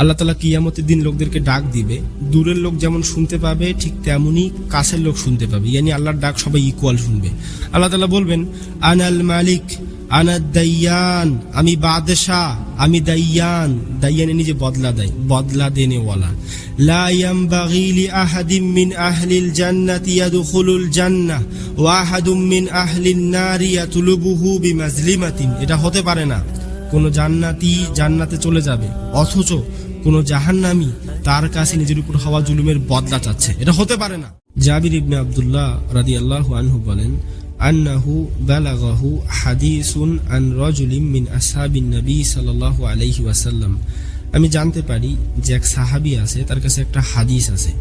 আল্লাহ তালা কিয়ামতের দিন লোকদেরকে ডাক দিবে। দূরের লোক যেমন শুনতে পাবে, ঠিক তেমনই কাছের লোক শুনতে পাবে। ইয়ানি আল্লাহর ডাক সবাই ইকুয়াল শুনবে। আল্লাহ তালা বলবেন, আনাল মালিক, আনা দাইয়ান, আমি বাদশাহ, আমি দাইয়ান। দাইয়ানে নিজে বদলা দেয়, বদলা দেনেওয়ালা লা ইয়ামবাগি লি আহাদিম মিন আহলিল জান্নাতি ইয়াদখুলুল জান্নাহ, ওয়া আহাদুম মিন আহলিন নারি ইয়াতলুবুহু বিমাজলিমাতিন। এটা হতে পারে না। কোন জান্নাতি জান্নাতে চলে যাবে, অথচ কোন জাহান্নামী তার কাছে নিজের উপর হওয়া জুলুমের বদলা চাচ্ছে। এটা হতে পারে না। জাবির ইবনে আব্দুল্লাহ আল্লাহ আনহু বলেন, আন্নাহু বালাগাহু হাদিসুন আন রাজুলিম মিন আসহাবিন নবী সাল্লাল্লাহু আলাইহি ওয়াসাল্লাম। আমি জানতে পারি যে এক সাহাবী আছে, তার কাছে একটা হাদিস আছে।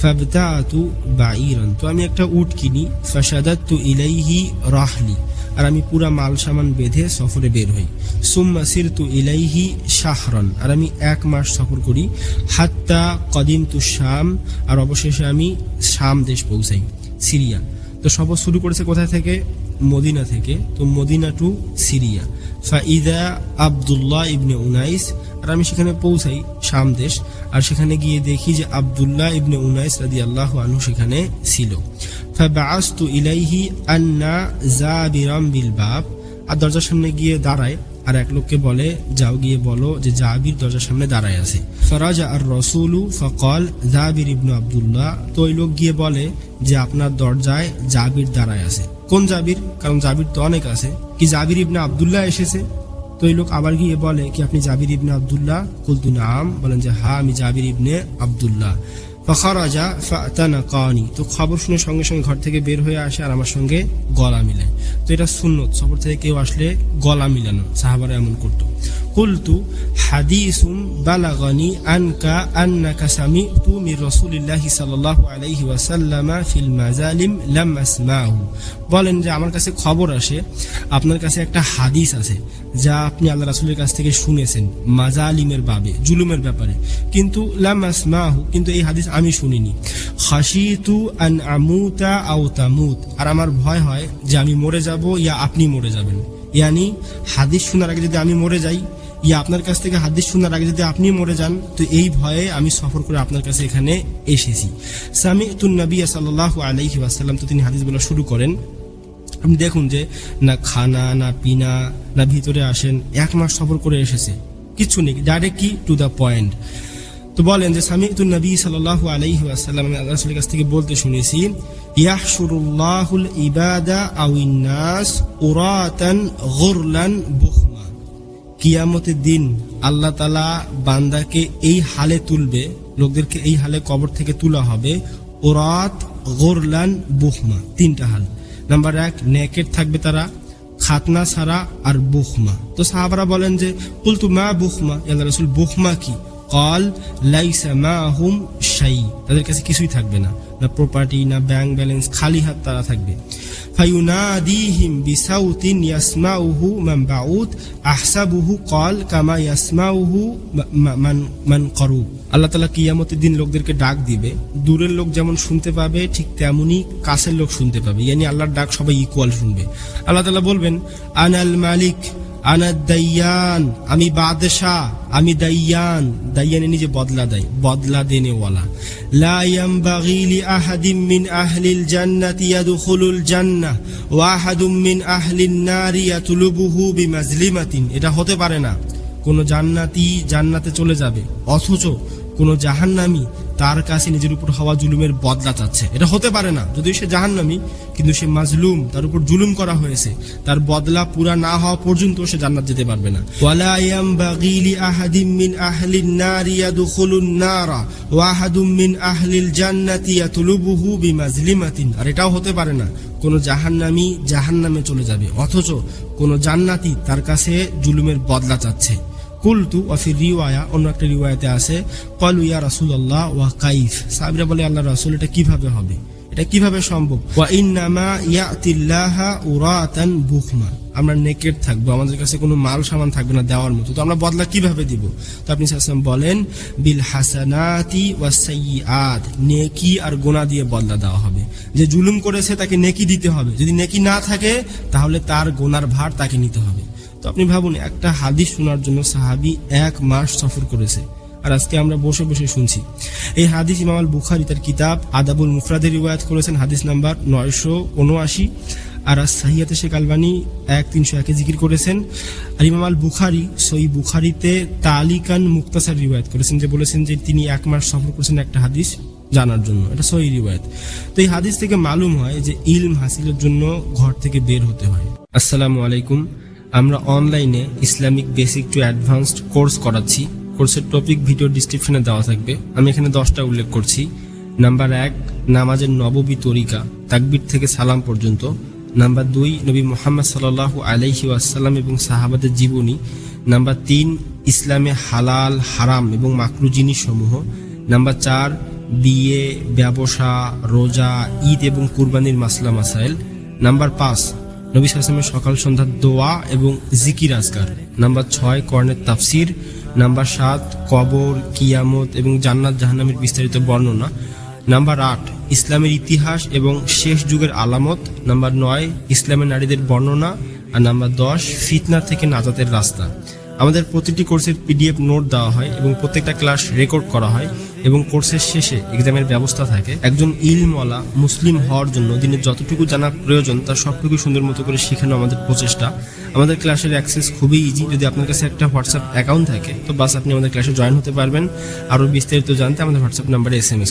ফাবতাআতু বাঈরান, তো আমি একটা উট কিনি ফাশাদাতু ইলাইহি রাহলি। আর আমি পুরা মাল সামান বেঁধে সফরে বের হই। সুম্মা সিরতু ইলাইহি শাহরন। আর আমি এক মাস সফর করি। হাত্তা কদিম তু শাম। আর অবশেষে আমি শাম দেশ পৌঁছাই, সিরিয়া। তো সফর শুরু করেছে কোথায় থেকে? মদিনা থেকে। তো মদিনা টু সিরিয়া। ফাইদা আবদুল্লাহ ইবনে উনাইস। আর আমি সেখানে পৌঁছাই শাম দেশ। আর সেখানে গিয়ে দেখি যে আবদুল্লাহ ইবনে উনাইস রাদি আল্লাহ আনহু সেখানে ছিল। ফাবাআসতু ইলাইহি আন্না জাবিরাম বিল বাব। আর দরজার সামনে গিয়ে দাঁড়ায়। আর এক লোককে বলে, যাও গিয়ে বলো যে জাবির দরজার সামনে দাঁড়ায় আছে। ফরাজা আর রসুলু ফকল জাবির ইবনু আবদুল্লাহ। তো ওই লোক গিয়ে বলে যে, আপনার দরজায় জাবির দাঁড়ায় আছে। কোন জাবির? কারণ জাবির তো অনেক আছে। কি জাবির ইবনে আবদুল্লাহ এসেছে? তো এই লোক আবার গিয়ে বলে, কি আপনি জাবির ইবনে আবদুল্লাহ? কুলতু নাম। বলেন যে হ্যাঁ আমি জাবির ইবনে আবদুল্লাহ। ফখরাজা ফাতানা কানি তো খবর শুনে সঙ্গে সঙ্গে ঘর থেকে বের হয়ে আসে আর আমার সঙ্গে গলা মিলায় তো এটা সুন্নত। সফর থেকে কেউ আসলে গলা মিলানো। সাহাবারা এমন করতো। কুলতু হাদিসুম বালাগানি আনকা আন্নাকা সামিতু মির রাসূলিল্লাহি সাল্লাল্লাহু আলাইহি ওয়াসাল্লামা ফিল মাজালিম লাম আসমাহু বলেন যে আমার কাছে খবর আসে, আপনার কাছে একটা হাদিস আছে যা আপনি আল্লাহ রাসূলের কাছ থেকে শুনেছেন, মাজালিমের বাবে, জুলুমের ব্যাপারে। কিন্তু লাম আসমাহু, কিন্তু এই হাদিস আমি শুনিনি। খাশিতু আন আমুতা আও তামুত। আর আমার ভয় হয় যে আমি মরে যাব, ইয়া আপনি মরে যাবেন। ইয়ানি হাদিস শোনার আগে যদি আমি মরে যাই ইয়া আপনার কাছ থেকে হাদিস শোনার আগে যদি আপনি মরে যান, তো এই ভয়ে আমি সফর করে আপনার কাছে এখানে এসেছি। সামি তুন নবী সাল্লাহ আলাইহি ওয়াসাল্লাম, তো তিনি হাদিস বলা শুরু করেন। আপনি দেখুন যে না খানা, না পিনা, না ভিতরে আসেন, এক মাস সফর করে এসেছে। কিছু নেই ডাইরেক্ট কি? টু দ্য পয়েন্ট তো বলেন যে সামি তুন নবী সাল্লাহ আলাইহি ওয়াসাল্লাম, আমি রাসূলের কাছ থেকে বলতে শুনেছি, ইয়াহশুরুল্লাহুল ইবাদা আউইন নাস উরাতান গুরলান কিয়ামতের দিন আল্লাহ তালা বান্দাকে এই হালে তুলবে, লোকদেরকে এই হালে কবর থেকে তোলা হবে। ওরাত, গোরলান, বুহমা, তিনটা হাল। নাম্বার এক নেকেট থাকবে তারা, খাতনা সারা আর বুখমা তো সাহাবারা বলেন যে, কুলতু মা বুখমা আল্লাহ রসুল বুখমা কি? কল লাইসা মা হুম শাই তাদের কাছে কিছুই থাকবে না। না প্রপার্টি না ব্যাংক ব্যালেন্স খালি হাত তারা থাকবে। ফায়ুনাদিহিম বিসাউতিন ইয়াসমাউহু মান বাউদ আহসাবুহু কল কামা ইয়াসমাউহু মান মান করু আল্লাহ তালা কিয়ামতের দিন লোকদেরকে ডাক দিবে। দূরের লোক যেমন শুনতে পাবে, ঠিক তেমনই কাছের লোক শুনতে পাবে। ইয়ানি আল্লাহর ডাক সবাই ইকুয়াল শুনবে। আল্লাহ তালা বলবেন, আনাল মালিক আনা দাইয়ান, আমি বাদশাহ, আমি দাইয়ান। দাইয়ানে নিজে বদলা দেয়, বদলা দেনেওয়ালা। লা ইয়ামবাগি লি আহাদিম মিন আহলিল জান্নাতি ইয়াদখুলুল জান্নাহ ওয়া আহাদুম মিন আহলিন নারি ইয়াতলুবুহু বিমাজলিমাতিন। এটা হতে পারে না। কোন জান্নাতি জান্নাতে চলে যাবে, অথচ কোন জাহান্নামী তার কাছে নিজের উপর হওয়া জুলুমের বদলা চাচ্ছে। এটা হতে পারে না। যদিও সে জাহান্নামী, কিন্তু সে মাজলুম, তার উপর জুলুম করা হয়েছে। তার বদলা পুরা না হওয়া পর্যন্ত সে জান্নাত যেতে পারবে না। ওয়ালা ইয়ামবাগি লি আহাদিম মিন আহলিন নারি ইয়াদখুলুন নারা, ওয়া আহাদুম মিন আহলিল জান্নাতি ইয়াতলুবুহু বিমাজলিমাতিন। আর এটাও হতে পারে না, কোন জাহান্নামী জাহান্নামে চলে যাবে। অথচ কোন জান্নাতি তার কাছে জুলুমের বদলা চাচ্ছে। কুলতু অফির রিওয়ায়া, অন্য একটা রিওয়ায়াতে আছে, কলু ইয়া রাসুল আল্লাহ ওয়া কাইফ। সাবিরা বলে আল্লাহ রাসুল, এটা কীভাবে হবে? এটা কীভাবে সম্ভব? ওয়া ইন্নামা ইয়াতিল্লাহা উরাতান বুখমা আমরা নেকেট থাকব, আমাদের কাছে কোনো মাল সামান থাকবে না দেওয়ার মতো। তো আমরা বদলা কীভাবে দিব? তো আপনি সাল্লাম বলেন, বিল হাসানাতি ওয়া সাইয়্যাত, নেকি আর গোনা দিয়ে বদলা দেওয়া হবে। যে জুলুম করেছে তাকে নেকি দিতে হবে। যদি নেকি না থাকে, তাহলে তার গোনার ভার তাকে নিতে হবে। তো আপনি ভাবুন, একটা হাদিস শোনার জন্য সাহাবি এক মাস সফর করেছে। আর আজকে আমরা বসে বসে শুনছি। এই হাদিস ইমাম আল বুখারি তার কিতাব আদাবুল মুফরাদের রিওয়ায়াত করেছেন, হাদিস নাম্বার নয়শো উনআশি। আর সাহিয়াতে শেখ আলবানি এক তিনশো একে জিকির করেছেন। আর ইমাম আল বুখারি সই বুখারিতে তালিকান মুক্তাসার রিওয়ায়াত করেছেন, যে বলেছেন যে তিনি এক মাস সফর করেছেন একটা হাদিস জানার জন্য। এটা সহি রিওয়ায়াত। তো এই হাদিস থেকে মালুম হয় যে ইলম হাসিলের জন্য ঘর থেকে বের হতে হয়। আসসালামু আলাইকুম। আমরা অনলাইনে Islamic basic to advanced course করাচ্ছি। কোর্সের টপিক ভিডিও ডিসক্রিপশনে দেওয়া থাকবে। আমি এখানে দশটা উল্লেখ করছি। নাম্বার এক, নামাজের নববী তরিকা, তাকবির থেকে সালাম পর্যন্ত। নাম্বার দুই নবী মোহাম্মদ সাল্লাহ আলাইহি ওয়াসাল্লাম এবং সাহাবাদের জীবনী। নাম্বার তিন, ইসলামে হালাল, হারাম এবং মাকরু জিনিস সমূহ নাম্বার চার, বিয়ে, ব্যবসা, রোজা, ঈদ এবং কুরবানির মাসলা মাসাইল। নাম্বার পাঁচ, নবী সালামের সকাল সন্ধ্যার দোয়া এবং জিকির আজকার নাম্বার ছয় কর্ণের তাফসির। নাম্বার সাত, কবর, কিয়ামত এবং জান্নাত জাহান্নামের বিস্তারিত বর্ণনা। নাম্বার আট, ইসলামের ইতিহাস এবং শেষ যুগের আলামত। নাম্বার নয়, ইসলামের নারীদের বর্ণনা। আর নাম্বার দশ, ফিতনা থেকে নাজাতের রাস্তা। আমাদের প্রতিটি কোর্সের পিডিএফ নোট দেওয়া হয় এবং প্রত্যেকটা ক্লাস রেকর্ড করা হয় এবং কোর্সের শেষে এক্সামের ব্যবস্থা থাকে। একজন ইলমওয়ালা মুসলিম হওয়ার জন্য দিনে যতটুকু জানার প্রয়োজন, তার সবটুকু সুন্দর মতো করে শেখানো আমাদের প্রচেষ্টা। আমাদের ক্লাসের অ্যাক্সেস খুবই ইজি যদি আপনার কাছে একটা হোয়াটসঅ্যাপ অ্যাকাউন্ট থাকে, তো বাস আপনি আমাদের ক্লাসে জয়েন হতে পারবেন। আরও বিস্তারিত জানতে আমাদের হোয়াটসঅ্যাপ নাম্বারে এস এম এস